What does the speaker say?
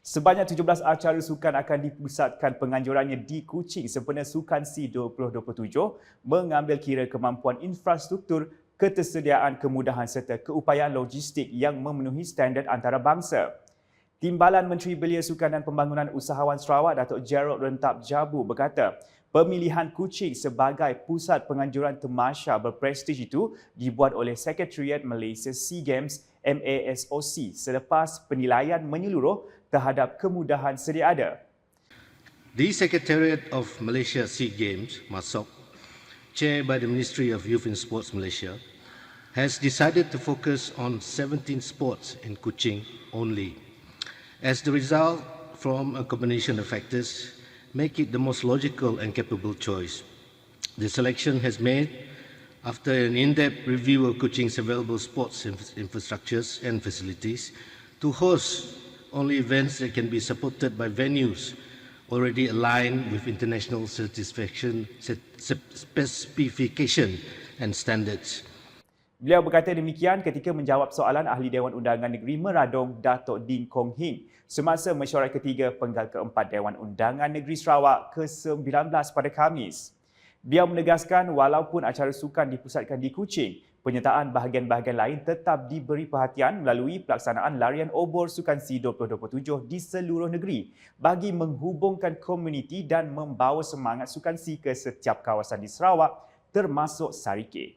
Sebanyak 17 acara sukan akan dipusatkan penganjurannya di Kuching sempena Sukan C 2027 mengambil kira kemampuan infrastruktur, ketersediaan kemudahan serta keupayaan logistik yang memenuhi standard antarabangsa. Timbalan Menteri Belia Sukan dan Pembangunan Usahawan Sarawak Datuk Gerald Rentap Jabu berkata, pemilihan Kuching sebagai pusat penganjuran temasha berprestij itu dibuat oleh Sekretariat Malaysia SEA Games MASOC selepas penilaian menyeluruh terhadap kemudahan sedia ada. The Secretariat of Malaysia SEA Games, MASOC, chaired by the Ministry of Youth and Sports Malaysia, has decided to focus on 17 sports in Kuching only. As the result from a combination of factors, make it the most logical and capable choice. The selection has made after an in-depth review of Kuching's available sports inf- infrastructures and facilities to host only events that can be supported by venues already aligned with international satisfaction, specification and standards. Beliau berkata demikian ketika menjawab soalan Ahli Dewan Undangan Negeri Meradong Datuk Din Kong Hing semasa mesyuarat ketiga penggal keempat Dewan Undangan Negeri Sarawak ke-19 pada Khamis. Beliau menegaskan walaupun acara sukan dipusatkan di Kuching, penyertaan bahagian-bahagian lain tetap diberi perhatian melalui pelaksanaan larian obor Sukan C 2027 di seluruh negeri bagi menghubungkan komuniti dan membawa semangat Sukan C ke setiap kawasan di Sarawak termasuk Sarike.